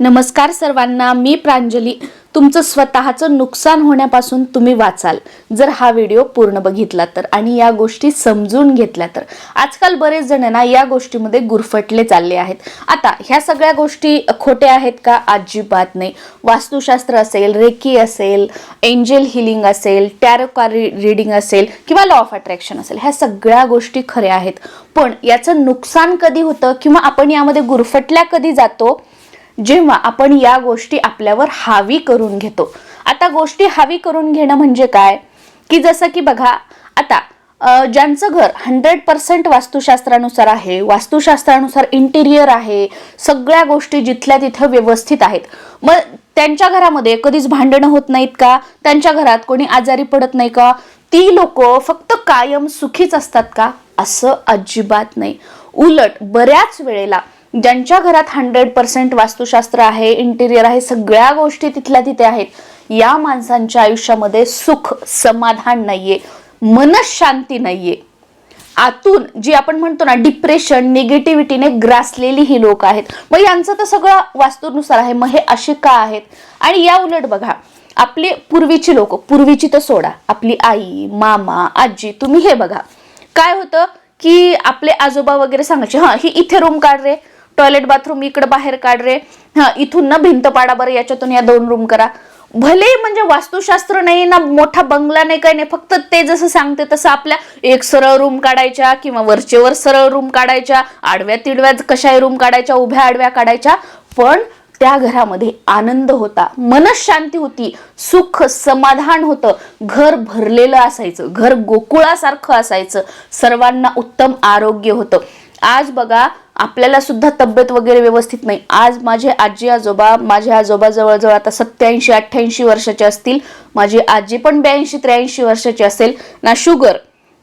नमस्कार सर्वांना मी प्रांजली. तुमचं स्वतःचं नुकसान होण्यापासून तुम्ही वाचाल. जर हा व्हिडिओ पूर्ण बघितला तर आणि या गोष्टी समजून घेतल्या तर. आजकाल बरेच जण ना या गोष्टीमध्ये गुरफटले चालले आहेत. आता ह्या सगळ्या गोष्टी खोट्या आहेत का? अजिबात नाही. वास्तुशास्त्र असेल रेकी असेल एंजल हिलिंग असेल टॅरो रिडिंग असेल किंवा लॉ ऑफ अट्रॅक्शन असेल ह्या सगळ्या गोष्टी खऱ्या आहेत. पण याचं नुकसान कधी होतं किंवा आपण यामध्ये गुरफटल्या कधी जातो? जेव्हा आपण या गोष्टी आपल्यावर हावी करून घेतो. आता गोष्टी हावी करून घेणं म्हणजे काय? की जसं की बघा आता ज्यांचं घर हंड्रेड पर्सेंट वास्तुशास्त्रानुसार आहे वास्तुशास्त्रानुसार इंटिरियर आहे सगळ्या गोष्टी जिथल्या तिथं व्यवस्थित आहेत. मग त्यांच्या घरामध्ये कधीच भांडणं होत नाहीत का? त्यांच्या घरात कोणी आजारी पडत नाही का? ती लोक फक्त कायम सुखीच असतात का? असं अजिबात नाही. उलट बऱ्याच वेळेला ज्यांच्या घरात हंड्रेड पर्सेंट वास्तुशास्त्र आहे इंटिरियर आहे सगळ्या गोष्टी तिथल्या तिथे आहेत या माणसांच्या आयुष्यामध्ये सुख समाधान नाहीये मनशांती नाहीये. आतून जी आपण म्हणतो ना डिप्रेशन निगेटिव्हिटीने ग्रासलेली ही लोक आहेत. मग यांचं तर सगळं वास्तूनुसार आहे. मग हे असे का आहेत? आणि या उलट बघा आपली पूर्वीची लोक पूर्वीची तर सोडा आपली आई मामा आजी तुम्ही हे बघा. काय होतं की आपले आजोबा वगैरे सांगायचे हा ही इथे रूम काढ रे. टॉयलेट बाथरूम इकडे बाहेर काढ रे. हा इथून ना भिंत पाडा बरं याच्यातून या दोन रूम करा. भले म्हणजे वास्तुशास्त्र नाही ना मोठा बंगला नाही काही नाही फक्त ते जसं सांगते तसं आपल्या एक सरळ रूम काढायच्या किंवा वरचेवर सरळ रूम काढायच्या आडव्या तिडव्या कशाही रूम काढायच्या उभ्या आडव्या काढायच्या पण त्या घरामध्ये आनंद होता मनशांती होती सुख समाधान होतं घर भरलेलं असायचं घर गोकुळासारखं असायचं सर्वांना उत्तम आरोग्य होतं. आज बघा आपल्याला सुद्धा तब्येत वगैरे व्यवस्थित नाही. आज माझे आजी आजोबा माझे आजोबा जवळजवळ आता सत्याऐंशी अठ्ठ्याऐंशी वर्षाचे असतील. माझी आजी पण ब्याऐंशी त्र्याऐंशी वर्षाची असेल. ना शुगर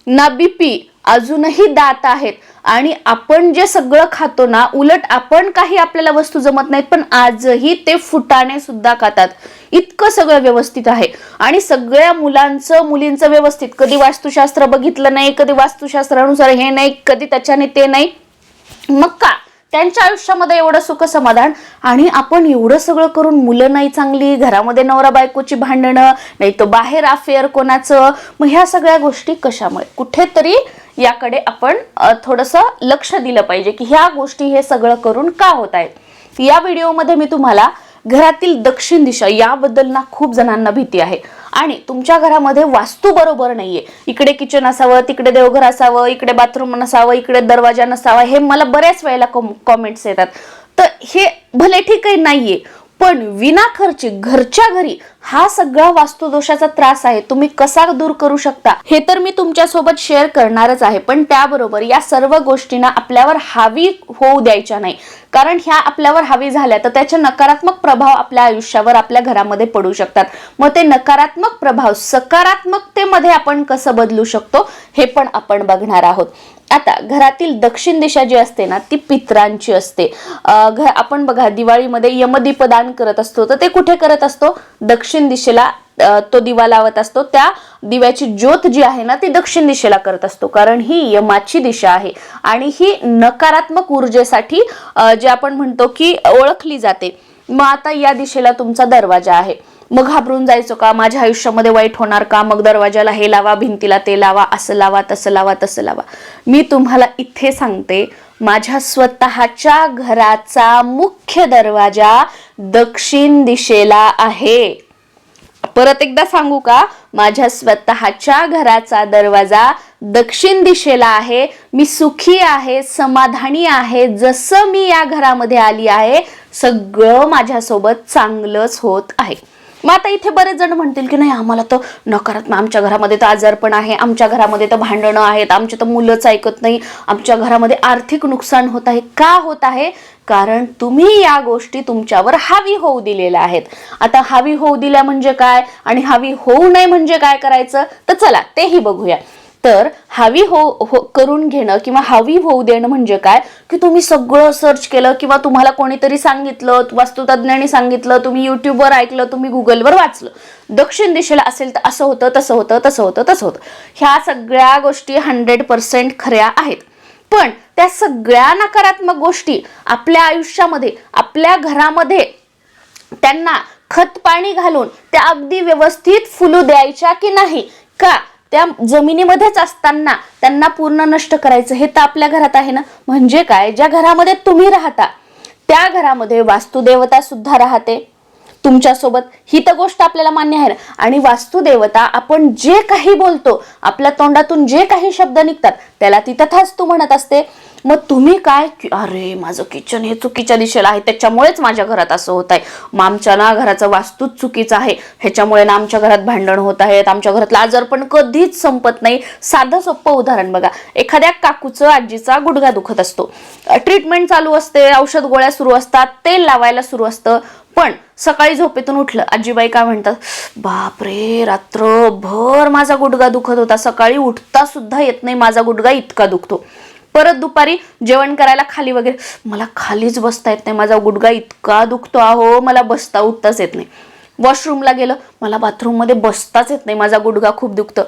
ना बीपी अजूनही दात आहेत. आणि आपण जे सगळं खातो ना उलट आपण काही आपल्याला वस्तू जमत नाहीत पण आजही ते फुटाणे सुद्धा खातात. इतकं सगळं व्यवस्थित आहे. आणि सगळ्या मुलांचं मुलींचं व्यवस्थित. कधी वास्तुशास्त्र बघितलं नाही कधी वास्तुशास्त्रानुसार हे नाही कधी त्याच्याने ते नाही. मग का? त्यांच्या आयुष्यामध्ये एवढं सुख समाधान आणि आपण एवढं सगळं करून मुलं नाही चांगली घरामध्ये नवरा बायकोची भांडणं नाही तर बाहेर अफेअर कोणाचं मग ह्या सगळ्या गोष्टी कशामुळे? कुठेतरी याकडे आपण थोडंसं लक्ष दिलं पाहिजे की ह्या गोष्टी हे सगळं करून का होत आहेत? या व्हिडिओमध्ये मी तुम्हाला घरातील दक्षिण दिशा याबद्दल ना खूप जणांना भीती आहे. आणि तुमच्या घरामध्ये वास्तू बरोबर नाहीये. इकडे किचन असावं तिकडे देवघर असावं इकडे बाथरूम नसावं इकडे दरवाजा नसावा हे मला बऱ्याच वेळेला कॉमेंट्स येतात. तर हे भले ठीक आहे नाहीये पण विनाखर्ची घरच्या घरी हा सगळा वास्तुदोषाचा त्रास आहे. तुम्ही कसा दूर करू शकता? हे तर मी तुमच्यासोबत शेअर करणारच आहे. पण त्याबरोबर या सर्व गोष्टींना आपल्यावर हावी होऊ द्यायच्या नाही. कारण ह्या आपल्यावर हावी झाल्या तर त्याचे नकारात्मक प्रभाव आपल्या आयुष्यावर आपल्या घरामध्ये पडू शकतात. मग ते नकारात्मक प्रभाव सकारात्मकतेमध्ये आपण कसं बदलू शकतो हे पण आपण बघणार आहोत. आता घरातील दक्षिण दिशा जी असते ना ती पित्रांची असते. घर आपण बघा दिवाळीमध्ये यमदीपदान करत असतो. तर ते कुठे करत असतो? दक्षिण दिशेला तो दिवा लावत असतो. त्या दिव्याची ज्योत जी आहे ना ती दक्षिण दिशेला करत असतो. कारण ही यमाची दिशा आहे. आणि ही नकारात्मक ऊर्जेसाठी जे आपण म्हणतो की ओळखली जाते. मग आता या दिशेला तुमचा दरवाजा आहे. मग घाबरून जायचो का? माझ्या आयुष्यामध्ये वाईट होणार का? मग दरवाजाला हे लावा भिंतीला ते लावा असं लावा तसं लावा तसं लावा. मी तुम्हाला इथे सांगते माझ्या स्वतःच्या घराचा मुख्य दरवाजा दक्षिण दिशेला आहे. परत एकदा सांगू का? माझ्या स्वतःच्या घराचा दरवाजा दक्षिण दिशेला आहे. मी सुखी आहे समाधानी आहे. जसं मी या घरामध्ये आली आहे सगळं माझ्यासोबत चांगलंच होत आहे. मग आता इथे बरेच जण म्हणतील की नाही आम्हाला तर नकारात्मक आमच्या घरामध्ये तर आजारपण आहे आमच्या घरामध्ये तर भांडणं आहेत आमचे तर मुलंच ऐकत नाही आमच्या घरामध्ये आर्थिक नुकसान होत आहे. का होत आहे? कारण तुम्ही या गोष्टी तुमच्यावर हावी होऊ दिलेल्या आहेत. आता हावी होऊ दिल्या म्हणजे काय आणि हावी होऊ नये म्हणजे काय करायचं? तर चला तेही बघूया. तर हवी हो हो करून घेणं किंवा हवी होऊ देणं म्हणजे काय? की तुम्ही सगळं सर्च केलं किंवा तुम्हाला कोणीतरी सांगितलं वास्तुतज्ञांनी सांगितलं तुम्ही युट्यूबवर ऐकलं तुम्ही गुगलवर वाचलं. दक्षिण दिशेला असेल तर असं होतं तसं होतं तसं होतं तसं होतं. ह्या सगळ्या गोष्टी हंड्रेड पर्सेंट खऱ्या आहेत. पण त्या सगळ्या नकारात्मक गोष्टी आपल्या आयुष्यामध्ये आपल्या घरामध्ये त्यांना खत पाणी घालून त्या अगदी व्यवस्थित फुलू द्यायच्या की नाही? का? त्या जमिनीमध्येच असताना त्यांना पूर्ण नष्ट करायचं हे तर आपल्या घरात आहे ना? म्हणजे काय? ज्या घरामध्ये तुम्ही राहता त्या घरामध्ये वास्तुदेवता सुद्धा राहते. तुमच्यासोबत ही तर गोष्ट आपल्याला मान्य आहे ना. आणि वास्तुदेवता आपण जे काही बोलतो आपल्या तोंडातून जे काही शब्द निघतात त्याला ती तथाच तू म्हणत असते. मग तुम्ही काय अरे माझं किचन हे चुकीच्या दिशेला आहे. त्याच्यामुळेच माझ्या घरात असं होत आहे. मग आमच्या ना घराचं वास्तूच चुकीचं आहे. ह्याच्यामुळे ना आमच्या घरात भांडण होत आहेत. आमच्या घरातलं आजार पण कधीच संपत नाही. साधं सोपं उदाहरण बघा. एखाद्या काकूचं आजीचा गुडघा दुखत असतो. ट्रीटमेंट चालू असते. औषध गोळ्या सुरू असतात. तेल लावायला सुरू असतं. पण सकाळी झोपेतून उठलं. आजीबाई काय म्हणतात बापरे रात्रभर माझा गुडगा दुखत होता. सकाळी उठता सुद्धा येत नाही माझा गुडघा इतका दुखतो. परत दुपारी जेवण करायला खाली वगैरे मला खालीच बसता येत नाही माझा गुडगा इतका दुखतो अहो मला बसता उठताच येत नाही. वॉशरूमला गेलं मला बाथरूममध्ये बसताच येत नाही माझा गुडघा खूप दुखतं.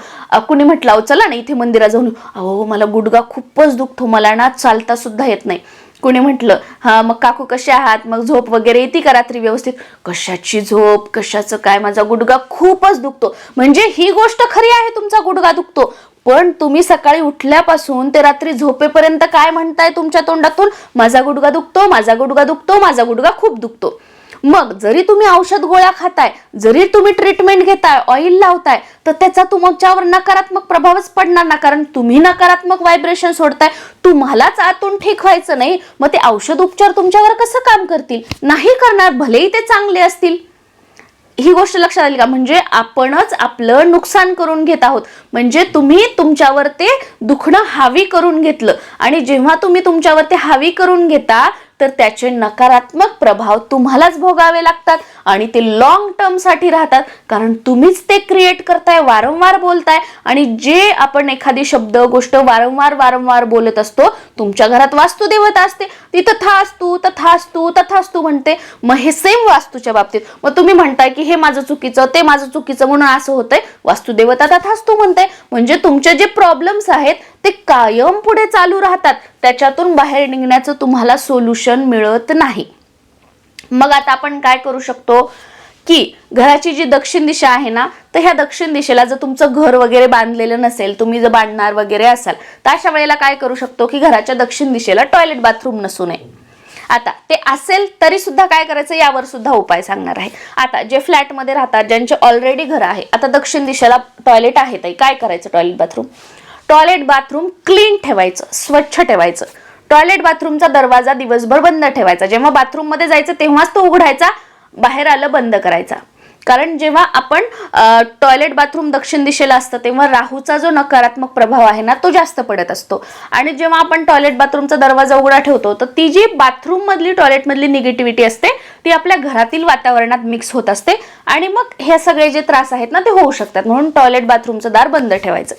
कुणी म्हटलं अहो चला ना इथे मंदिरात जाऊन अहो मला गुडगा खूपच दुखतो मला ना चालता सुद्धा येत नाही. कुणी म्हटलं हा मग काकू कसे आहात? मग झोप वगैरे येते का रात्री व्यवस्थित? कशाची झोप? कशाचं काय? माझा गुडगा खूपच दुखतो. म्हणजे ही गोष्ट खरी आहे तुमचा गुडगा दुखतो. पण तुम्ही सकाळी उठल्यापासून ते रात्री झोपेपर्यंत काय म्हणताय तुमच्या तोंडातून? माझा गुडगा दुखतो माझा गुडगा दुखतो माझा गुडगा खूप दुखतो. मग जरी तुम्ही औषध गोळ्या खाताय जरी तुम्ही ट्रीटमेंट घेताय ऑइल लावताय तर त्याचा तुमच्यावर नकारात्मक प्रभावच पडणार ना. कारण तुम्ही नकारात्मक व्हायब्रेशन सोडताय. तुम्हालाच आतून ठीक व्हायचं नाही. मग ते औषध उपचार तुमच्यावर कसं काम करतील? नाही करणार भलेही ते चांगले असतील. ही गोष्ट लक्षात आली का? म्हणजे आपणच आपलं नुकसान करून घेत आहोत. म्हणजे तुम्ही तुमच्यावर ते दुखणं हावी करून घेतलं. आणि जेव्हा तुम्ही तुमच्यावर ते हावी करून घेता तर त्याचे नकारात्मक प्रभाव तुम्हालाच भोगावे लागतात आणि ते लॉंग टर्मसाठी राहतात. कारण तुम्हीच ते क्रिएट करताय वारंवार बोलताय आणि जे आपण एखादी शब्द गोष्ट वारंवार वारंवार बोलत असतो तुमच्या घरात वास्तुदेवता असते. ती तथास्तू तथास्तू तथास्तू म्हणते. मग हे सेम वास्तूच्या बाबतीत. मग तुम्ही म्हणताय की हे माझं चुकीचं ते माझं चुकीचं म्हणून असं होतंय. वास्तुदेवता तथास्तू म्हणते. म्हणजे तुमचे जे प्रॉब्लेम्स आहेत ते कायम पुढे चालू राहतात. त्याच्यातून बाहेर निघण्याचं तुम्हाला सोल्युशन मिळत नाही. मग आता आपण काय करू शकतो की घराची जी दक्षिण दिशा आहे ना तर ह्या दक्षिण दिशेला जर तुमचं घर वगैरे बांधलेलं नसेल तुम्ही जर बांधणार वगैरे असाल तर अशा वेळेला काय करू शकतो की घराच्या दक्षिण दिशेला टॉयलेट बाथरूम नसू नये. आता ते असेल तरी सुद्धा काय करायचं? यावर सुद्धा उपाय सांगणार आहे. आता जे फ्लॅटमध्ये राहतात ज्यांचे ऑलरेडी घर आहे आता दक्षिण दिशेला टॉयलेट आहे ताई काय करायचं toilet bathroom toilet bathroom clean ठेवायचं स्वच्छ ठेवायचं. टॉयलेट बाथरूमचा दरवाजा दिवसभर बंद ठेवायचा. जेव्हा बाथरूममध्ये जायचं तेव्हाच तो उघडायचा बाहेर आलं बंद करायचा. कारण जेव्हा आपण टॉयलेट बाथरूम दक्षिण दिशेला असतं तेव्हा राहूचा जो नकारात्मक प्रभाव आहे ना तो जास्त पडत असतो. आणि जेव्हा आपण टॉयलेट बाथरूमचा दरवाजा उघडा ठेवतो तर ती जी बाथरूम मधली निगेटिव्हिटी असते ती आपल्या घरातील वातावरणात मिक्स होत असते. आणि मग हे सगळे जे त्रास आहेत ना ते होऊ शकतात. म्हणून टॉयलेट बाथरूमचं दार बंद ठेवायचं.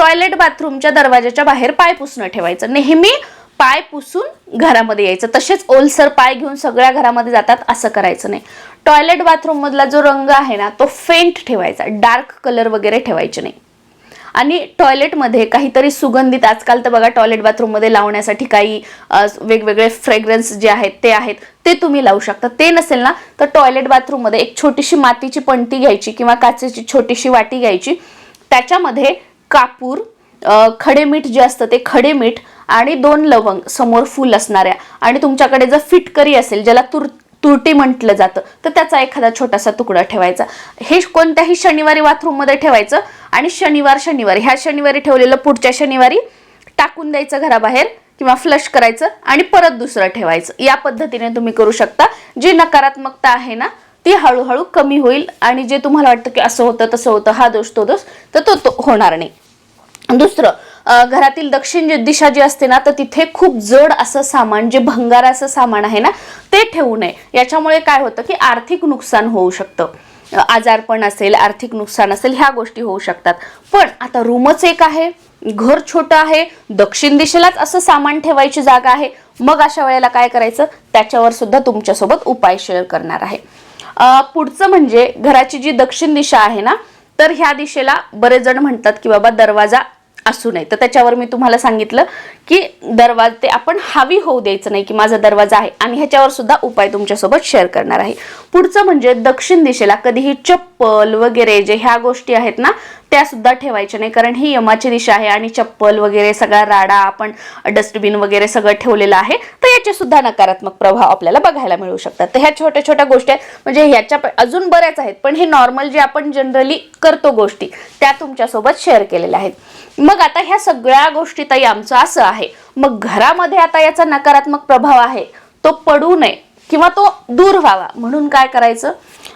टॉयलेट बाथरूमच्या दरवाजाच्या बाहेर पाय पुसणं ठेवायचं. नेहमी पाय पुसून घरामध्ये यायचं. तसेच ओलसर पाय घेऊन सगळ्या घरामध्ये जातात असं करायचं नाही. टॉयलेट बाथरूम मधला जो रंग आहे ना तो फेंट ठेवायचा. डार्क कलर वगैरे ठेवायचे नाही. आणि टॉयलेटमध्ये काहीतरी सुगंधित आजकाल तर बघा टॉयलेट बाथरूममध्ये लावण्यासाठी काही वेगवेगळे फ्रेग्रन्स जे आहेत ते आहेत ते तुम्ही लावू शकता. ते नसेल ना तर टॉयलेट बाथरूममध्ये एक छोटीशी मातीची पणती घ्यायची किंवा काचेची छोटीशी वाटी घ्यायची. त्याच्यामध्ये कापूर खडे मीठ जे असतं ते खडे मीठ आणि दोन लवंग समोर फुल असणाऱ्या. आणि तुमच्याकडे जर फिटकरी असेल ज्याला तुर तुरटी म्हटलं जातं तर त्याचा एखादा छोटासा तुकडा ठेवायचा. हे कोणत्याही शनिवारी बाथरूममध्ये ठेवायचं आणि शनिवार शनिवार. ह्या शनिवारी ठेवलेलं पुढच्या शनिवारी टाकून द्यायचं घराबाहेर किंवा फ्लश करायचं आणि परत दुसरं ठेवायचं. या पद्धतीने तुम्ही करू शकता. जी नकारात्मकता आहे ना ती हळूहळू कमी होईल आणि जे तुम्हाला वाटतं की असं होतं तसं होतं हा दोष तो दोष तर तो तो होणार नाही. दुसरं घरातील दक्षिण दिशा जी असते ना तर तिथे खूप जड असं सामान जे भंगार असं सामान आहे ना ते ठेवू नये. याच्यामुळे काय होतं की आर्थिक नुकसान होऊ शकतं. आजारपण असेल आर्थिक नुकसान असेल ह्या गोष्टी होऊ शकतात. पण आता रूमच एक आहे घर छोटं आहे दक्षिण दिशेलाच असं सामान ठेवायची जागा आहे मग अशा वेळेला काय करायचं? त्याच्यावर सुद्धा तुमच्यासोबत उपाय शेअर करणार आहे. पुढचं म्हणजे घराची जी दक्षिण दिशा आहे ना तर ह्या दिशेला बरेच जण म्हणतात की बाबा दरवाजा असू नये. तर त्याच्यावर मी तुम्हाला सांगितलं की दरवाजा ते आपण हावी होऊ द्यायचं नाही की माझा दरवाजा आहे आणि ह्याच्यावर सुद्धा उपाय तुमच्यासोबत शेअर करणार आहे. पुढचं म्हणजे दक्षिण दिशेला कधीही चप्पल वगैरे जे ह्या गोष्टी आहेत ना त्या सुद्धा ठेवायच्या नाही. कारण ही यमाची दिशा आहे आणि चप्पल वगैरे सगळा राडा आपण डस्टबिन वगैरे सगळं ठेवलेलं आहे. तर सुद्धा नकारात्मक प्रभाव आपल्याला बघायला मिळू शकतात. तर ह्या छोट्या छोट्या गोष्टी आहेत. म्हणजे ह्याच्या अजून बऱ्याच आहेत. पण हे नॉर्मल जे आपण जनरली करतो गोष्टी त्या तुमच्यासोबत शेअर केलेल्या आहेत. मग आता ह्या सगळ्या गोष्टी ताई आमचं असं आहे. मग घरामध्ये आता याचा नकारात्मक प्रभाव आहे. तो पडू नये किंवा तो दूर व्हावा. म्हणून काय करायचं?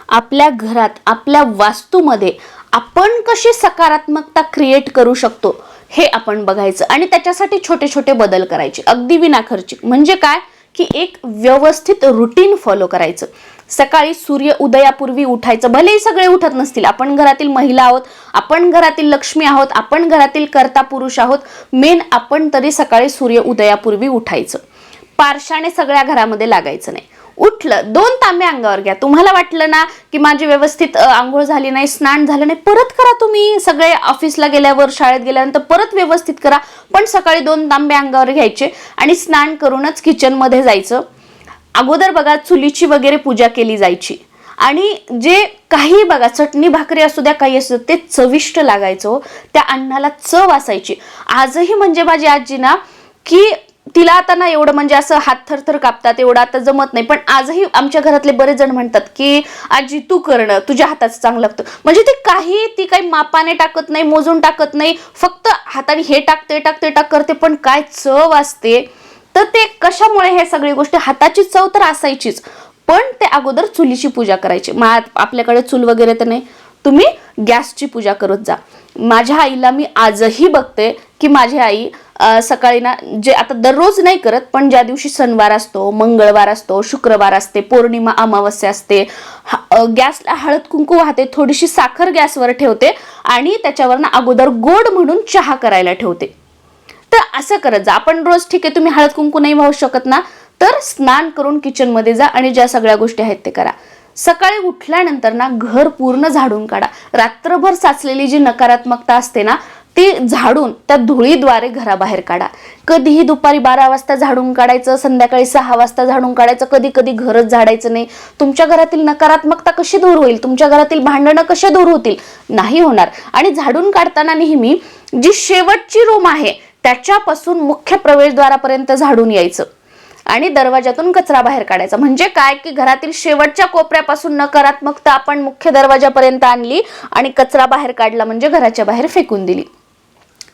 आपल्या घरात आपल्या वास्तूमध्ये आपण कशी सकारात्मकता क्रिएट करू शकतो? हे आपण बघायचं आणि त्याच्यासाठी छोटे छोटे बदल करायचे. अगदी विनाखर्चिक. म्हणजे काय? की एक व्यवस्थित रुटीन फॉलो करायचं. सकाळी सूर्य उदयापूर्वी उठायचं. भलेही सगळे उठत नसतील. आपण घरातील महिला आहोत आपण घरातील लक्ष्मी आहोत आपण घरातील कर्ता पुरुष आहोत मेन आपण तरी सकाळी सूर्य उदयापूर्वी उठायचं. पारशाने सगळ्या घरामध्ये लागायचं नाही. उठलं दोन तांबे अंगावर घ्या. तुम्हाला वाटलं ना की माझी व्यवस्थित आंघोळ झाली नाही स्नान झालं नाही परत करा तुम्ही. सगळे ऑफिसला गेल्यावर शाळेत गेल्यानंतर परत व्यवस्थित करा. पण सकाळी दोन तांबे अंगावर घ्यायचे आणि स्नान करूनच किचनमध्ये जायचं. अगोदर बघा चुलीची वगैरे पूजा केली जायची. आणि जे काही बघा चटणी भाकरी असू द्या काही असू द्या, ते चविष्ट लागायचं हो. त्या अन्नाला चव असायची. आजही म्हणजे माझी आजी ना की तिला आता ना एवढं म्हणजे असं हात थरथर कापतात एवढं आता जमत नाही. पण आजही आमच्या घरातले बरेच जण म्हणतात की आजी तू करणं तुझ्या हाताचं चांगलं लागतं. म्हणजे ते काही ती काही मापाने टाकत नाही मोजून टाकत नाही फक्त हाताने हे टाकते टाकते टाक करते पण काय चव असते? तर ते कशामुळे हे सगळी गोष्टी हाताची चव तर असायचीच पण ते अगोदर चुलीची पूजा करायची. मा आपल्याकडे चूल वगैरे तर नाही. तुम्ही गॅसची पूजा करत जा. माझ्या आईला मी आजही बघते की माझी आई सकाळी ना जे आता दररोज नाही करत पण ज्या दिवशी सणवार असतो मंगळवार असतो शुक्रवार असते पौर्णिमा अमावस्या असते हा- गॅसला हळद कुंकू वाहते थोडीशी साखर गॅसवर ठेवते आणि त्याच्यावर ना अगोदर गोड म्हणून चहा करायला ठेवते. तर असं करत जा. आपण रोज ठीक आहे तुम्ही हळद कुंकू नाही वाहू शकत ना तर स्नान करून किचनमध्ये जा आणि ज्या सगळ्या गोष्टी आहेत ते करा. सकाळी उठल्यानंतर ना घर पूर्ण झाडून काढा. रात्रभर साचलेली जी नकारात्मकता असते ना ती झाडून त्या धुळीद्वारे घराबाहेर काढा. कधीही दुपारी बारा वाजता झाडून काढायचं संध्याकाळी सहा वाजता झाडून काढायचं कधी कधी घरच झाडायचं नाही. तुमच्या घरातील नकारात्मकता कशी दूर होईल? तुमच्या घरातील भांडणं कशी दूर होतील? नाही होणार. आणि झाडून काढताना नेहमी जी शेवटची रूम आहे त्याच्यापासून मुख्य प्रवेशद्वारापर्यंत झाडून यायचं. आणि दरवाजातून कचरा बाहेर काढायचा. म्हणजे काय की घरातील शेवटच्या कोपऱ्यापासून नकारात्मकता आपण मुख्य दरवाजापर्यंत आणली आणि कचरा बाहेर काढला म्हणजे घराच्या बाहेर फेकून दिली.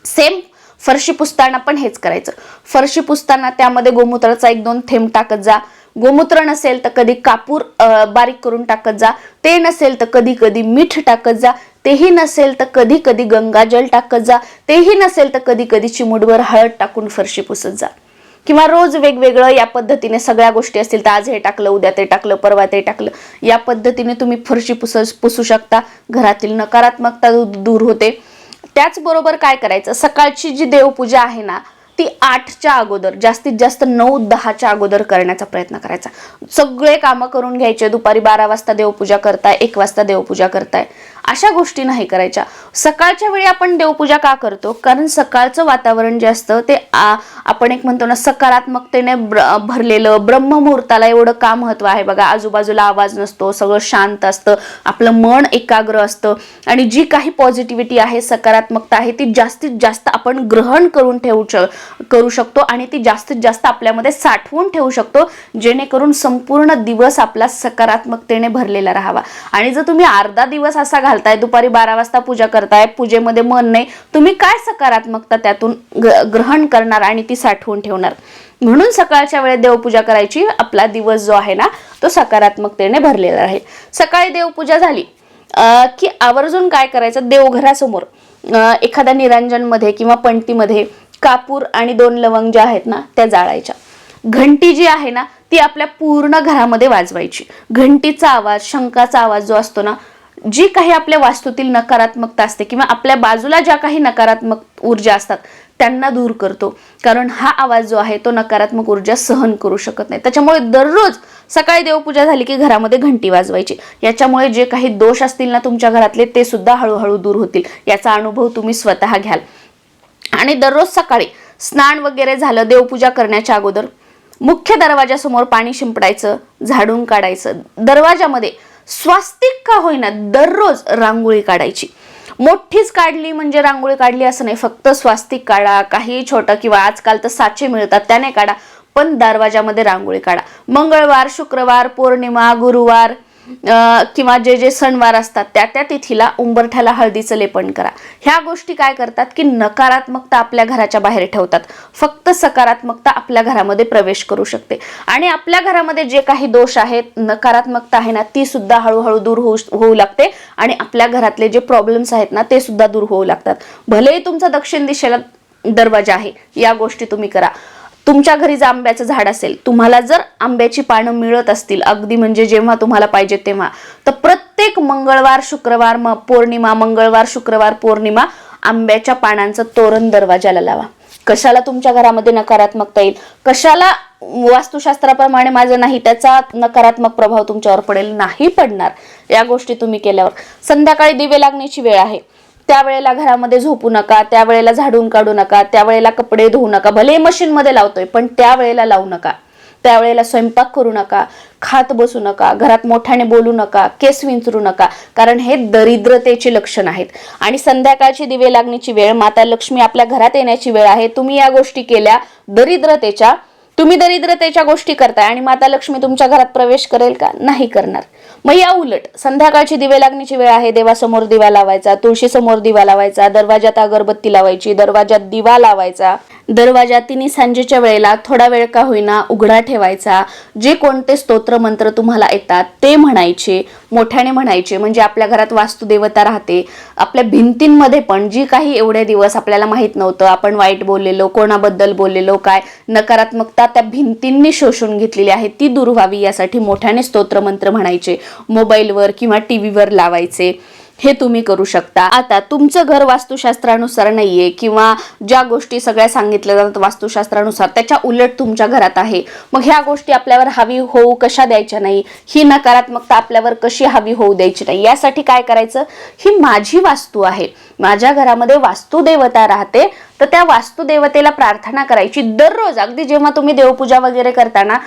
सेम फरशी पुसताना पण हेच करायचं. फरशी पुसताना त्यामध्ये गोमूत्राचा एक दोन थेंब टाकत जा. गोमूत्र नसेल तर कधी कापूर बारीक करून टाकत जा. ते नसेल तर कधी कधी मीठ टाकत जा. तेही नसेल तर कधी कधी गंगाजल टाकत जा. तेही नसेल तर कधी कधी चिमुडवर हळद टाकून फरशी पुसत जा. किंवा रोज वेगवेगळं या पद्धतीने सगळ्या गोष्टी असतील तर आज हे टाकलं उद्या ते टाकलं परवा ते टाकलं या पद्धतीने तुम्ही फरशी पुस पुसू शकता. घरातील नकारात्मकता दूर होते. त्याचबरोबर काय करायचं? सकाळची जी देवपूजा आहे ना ती आठच्या अगोदर जास्तीत जास्त नऊ दहाच्या अगोदर करण्याचा प्रयत्न करायचा. सगळे कामं करून घ्यायचे. दुपारी बारा वाजता देवपूजा करताय एक वाजता देवपूजा करताय. अशा गोष्टी नाही करायच्या. सकाळच्या वेळी आपण देवपूजा का करतो? कारण सकाळचं वातावरण जे असतं ते आपण एक म्हणतो ना सकारात्मकतेने भरलेलं ब्रह्ममुहूर्ताला एवढं का महत्त्व आहे? बघा आजूबाजूला आवाज नसतो सगळं शांत असतं आपलं मन एकाग्र असतं. आणि जी काही पॉझिटिव्हिटी आहे सकारात्मकता आहे ती जास्तीत जास्त आपण ग्रहण करून ठेवू करू शकतो आणि ती जास्तीत जास्त आपल्यामध्ये साठवून ठेवू शकतो जेणेकरून संपूर्ण दिवस आपला सकारात्मकतेने भरलेला राहावा. आणि जर तुम्ही अर्धा दिवस असा घालताय दुपारी बारा वाजता पूजा करताय पूजेमध्ये मन नाही. तुम्ही काय सकारात्मकता त्यातून ग्रहण करणार आणि ती साठवून ठेवणार? म्हणून सकाळच्या वेळेत देवपूजा करायची आपला दिवस जो आहे ना तो सकारात्मकतेने भरलेला आहे. सकाळी देवपूजा झाली की आवर्जून काय करायचं? देवघरासमोर एखाद्या निरांजनमध्ये किंवा पणतीमध्ये कापूर आणि दोन लवंग ज्या आहेत ना त्या जाळायच्या. घंटी जी आहे ना ती आपल्या पूर्ण घरामध्ये वाजवायची. घंटीचा आवाज शंकाचा आवाज जो असतो ना जी काही आपल्या वास्तूतील नकारात्मकता असते किंवा आपल्या बाजूला ज्या काही नकारात्मक ऊर्जा असतात त्यांना दूर करतो. कारण हा आवाज जो आहे तो नकारात्मक ऊर्जा सहन करू शकत नाही. त्याच्यामुळे दररोज सकाळी देवपूजा झाली की घरामध्ये घंटी वाजवायची. याच्यामुळे जे काही दोष असतील ना तुमच्या घरातले ते सुद्धा हळूहळू दूर होतील. याचा अनुभव तुम्ही स्वतः घ्याल. आणि दररोज सकाळी स्नान वगैरे झालं देवपूजा करण्याच्या अगोदर मुख्य दरवाजासमोर पाणी शिंपडायचं झाडून काढायचं. दरवाजामध्ये स्वास्तिक का होईना दररोज रांगोळी काढायची. मोठीच काढली म्हणजे रांगोळी काढली असं नाही फक्त स्वास्तिक काढा काही छोटं किंवा आजकाल तर साचे मिळतात त्याने काढा पण दरवाजामध्ये रांगोळी काढा. मंगळवार शुक्रवार पौर्णिमा गुरुवार किंवा जे जे सणवार असतात त्या त्या तिथीला उंबरठ्याला हळदीचं लेपन करा. ह्या गोष्टी काय करतात की नकारात्मकता आपल्या घराच्या बाहेर ठेवतात. फक्त सकारात्मकता आपल्या घरामध्ये प्रवेश करू शकते. आणि आपल्या घरामध्ये जे काही दोष आहेत नकारात्मकता आहे ना ती सुद्धा हळूहळू दूर होऊ होऊ लागते. आणि आपल्या घरातले जे प्रॉब्लेम्स आहेत ना ते सुद्धा दूर होऊ लागतात. भलेही तुमचा दक्षिण दिशेला दरवाजा आहे या गोष्टी तुम्ही करा. तुमच्या घरी जर आंब्याचं झाड असेल तुम्हाला जर आंब्याची पानं मिळत असतील अगदी म्हणजे जेव्हा तुम्हाला पाहिजे तेव्हा तर प्रत्येक मंगळवार शुक्रवार म पौर्णिमा मंगळवार शुक्रवार पौर्णिमा आंब्याच्या पानांचं तोरण दरवाजाला लावा. कशाला तुमच्या घरामध्ये नकारात्मकता येईल? कशाला वास्तुशास्त्राप्रमाणे माझं नाही त्याचा नकारात्मक प्रभाव तुमच्यावर पडेल नाही पडणार या गोष्टी तुम्ही केल्यावर. संध्याकाळी दिवे लागण्याची वेळ आहे. त्यावेळेला घरामध्ये झोपू नका त्यावेळेला झाडून काढू नका त्यावेळेला कपडे धुवू नका भले मशीनमध्ये लावतोय पण त्यावेळेला लावू नका. त्यावेळेला स्वयंपाक करू नका खात बसू नका घरात मोठ्याने बोलू नका केस विंचरू नका कारण हे दरिद्रतेचे लक्षण आहेत. आणि संध्याकाळची दिवे लागण्याची वेळ माता लक्ष्मी आपल्या घरात येण्याची वेळ आहे तुम्ही या गोष्टी केल्या दरिद्रतेच्या तुम्ही दरिद्रतेच्या गोष्टी करताय आणि माता लक्ष्मी तुमच्या घरात प्रवेश करेल का? नाही करणार. मग या उलट संध्याकाळची दिवे लागण्याची वेळ आहे देवासमोर दिवा लावायचा तुळशी समोर दिवा लावायचा दरवाजात अगरबत्ती लावायची दरवाजात दिवा लावायचा. दरवाजा तिने सांजेच्या वेळेला थोडा वेळ का होईना उघडा ठेवायचा. जे कोणते स्तोत्र मंत्र तुम्हाला येतात ते म्हणायचे मोठ्याने म्हणायचे. म्हणजे आपल्या घरात वास्तुदेवता राहते. आपल्या भिंतींमध्ये पण जी काही एवढे दिवस आपल्याला माहीत नव्हतं आपण वाईट बोललेलो कोणाबद्दल बोललेलो काय नकारात्मकता त्या भिंतींनी शोषून घेतलेली आहे ती दूर व्हावी यासाठी मोठ्याने स्तोत्रमंत्र म्हणायचे. मोबाईलवर किंवा टी व्हीवर लावायचे. हे तुम्ही करू शकता. आता तुमचं घर वास्तुशास्त्रानुसार नाहीये किंवा ज्या गोष्टी सगळ्या सांगितल्या जातात वास्तुशास्त्रानुसार त्याच्या उलट तुमच्या घरात आहे. मग ह्या गोष्टी आपल्यावर हवी होऊ कशा द्यायच्या नाही? ही नकारात्मकता आपल्यावर कशी हवी होऊ द्यायची नाही? यासाठी काय करायचं? ही माझी वास्तू आहे. माझ्या घरामध्ये वास्तुदेवता राहते. तर त्या वास्तुदेवतेला प्रार्थना करायची. दररोज अगदी जेव्हा तुम्ही देवपूजा वगैरे करताना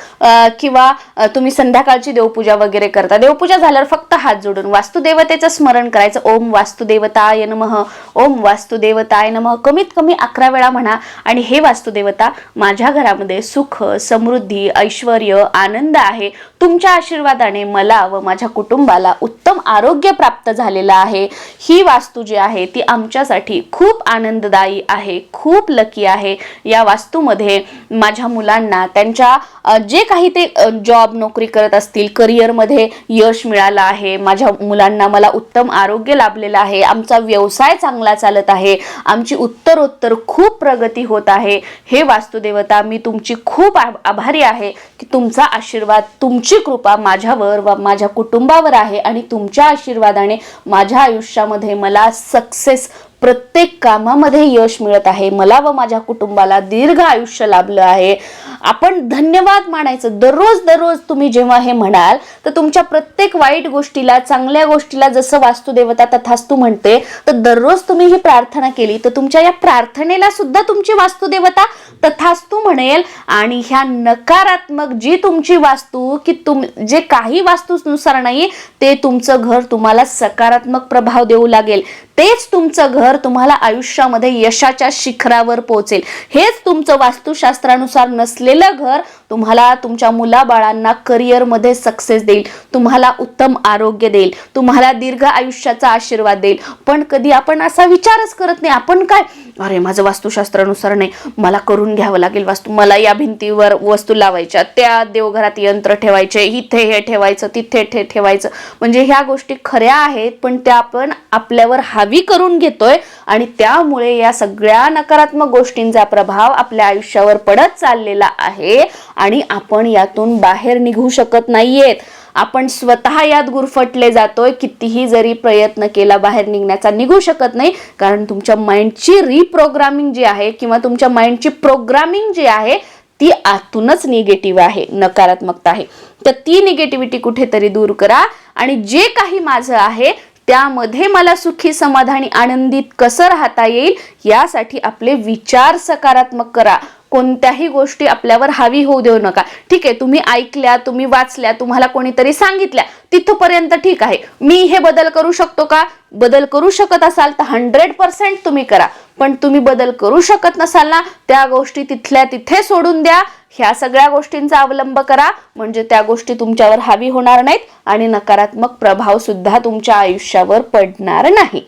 किंवा तुम्ही संध्याकाळची देवपूजा वगैरे करता देवपूजा झाल्यावर फक्त हात जोडून वास्तुदेवतेचं स्मरण करायचं. ओम वास्तुदेवताय नमः ओम वास्तुदेवताय नमः. कमीत कमी अकरा वेळा म्हणा आणि हे वास्तुदेवता माझ्या घरामध्ये सुख समृद्धी ऐश्वर आनंद आहे. तुमच्या आशीर्वादाने मला व माझ्या कुटुंबाला उत्तम आरोग्य प्राप्त झालेलं आहे. ही वास्तू जी आहे ती आमच्यासाठी खूप आनंददायी आहे. खूप लकी आहे. या वास्तूमध्ये माझ्या मुलांना त्यांच्या जे काही ते जॉब नोकरी करत असतील करिअरमध्ये यश मिळालं आहे. माझ्या मुलांना मला उत्तम आरोग्य लाभलेलं आहे. आमचा व्यवसाय चांगला चालत आहे. आमची उत्तरोत्तर खूप प्रगती होत आहे. हे वास्तुदेवता मी तुमची खूप आभारी आहे की तुमचा आशीर्वाद तुमची कृपा माझ्यावर व माझ्या कुटुंबावर आहे आणि तुमच्या आशीर्वादाने माझ्या आयुष्यामध्ये मला सक्सेस प्रत्येक कामामध्ये यश मिळत आहे. मला व माझ्या कुटुंबाला दीर्घ आयुष्य लाभलं आहे. आपण धन्यवाद मानायचं. दररोज दररोज तुम्ही जेव्हा हे म्हणाल तर तुमच्या प्रत्येक वाईट गोष्टीला चांगल्या गोष्टीला जसं वास्तुदेवता तथास्तू म्हणते तर दररोज तुम्ही ही प्रार्थना केली तर तुमच्या या प्रार्थनेला सुद्धा तुमची वास्तुदेवता तथास्तू म्हणेल. आणि ह्या नकारात्मक जी तुमची वास्तू की तुम जे काही वास्तूनुसार नाही ते तुमचं घर तुम्हाला सकारात्मक प्रभाव देऊ लागेल. तेच तुमचं घर तुम्हाला आयुष्यामध्ये यशाच्या शिखरावर पोहोचेल. हेच तुमचं वास्तुशास्त्रानुसार नसलेलं घर तुम्हाला तुमच्या मुलाबाळांना करिअरमध्ये सक्सेस देईल. तुम्हाला उत्तम आरोग्य देईल. तुम्हाला दीर्घ आयुष्याचा आशीर्वाद देईल. पण कधी आपण असा विचारच करत नाही. आपण काय? अरे माझं वास्तुशास्त्रानुसार नाही. मला करून घ्यावं लागेल वास्तू. मला या भिंतीवर वस्तू लावायच्या. त्या देवघरात यंत्र ठेवायचे. इथे हे ठेवायचं तिथे ठे ठेवायचं. म्हणजे ह्या गोष्टी खऱ्या आहेत पण त्या आपण आपल्यावर हा हावी करून घेतोय आणि त्यामुळे या सगळ्या नकारात्मक गोष्टींचा प्रभाव आपल्या आयुष्यावर पडत चाललेला आहे आणि आपण यातून बाहेर निघू शकत नाहीयेत. आपण स्वतः यात गुरफटले जातोय. कितीही जरी प्रयत्न केला बाहेर निघण्याचा निघू शकत नाही. कारण तुमच्या माइंडची रिप्रोग्रामिंग जी आहे किंवा तुमच्या माइंडची प्रोग्रामिंग जी आहे ती आतूनच निगेटिव्ह आहे नकारात्मकता आहे. तर ती निगेटिव्हिटी कुठेतरी दूर करा आणि जे काही माझं आहे त्यामध्ये मला सुखी समाधानी आनंदित कसं राहता येईल यासाठी आपले विचार सकारात्मक करा. कोणत्याही गोष्टी आपल्यावर हावी होऊ देऊ नका. ठीक आहे तुम्ही ऐकल्या तुम्ही वाचल्या तुम्हाला कोणीतरी सांगितल्या तिथपर्यंत ठीक आहे. मी हे बदल करू शकतो का? बदल करू शकत असाल तर हंड्रेड पर्सेंट तुम्ही करा. पण तुम्ही बदल करू शकत नसाल ना त्या गोष्टी तिथल्या तिथे सोडून द्या. ह्या सगळ्या गोष्टींचा अवलंब करा. म्हणजे त्या गोष्टी तुमच्यावर हावी होणार नाहीत आणि नकारात्मक प्रभाव सुद्धा तुमच्या आयुष्यावर पडणार नाही.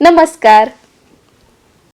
नमस्कार.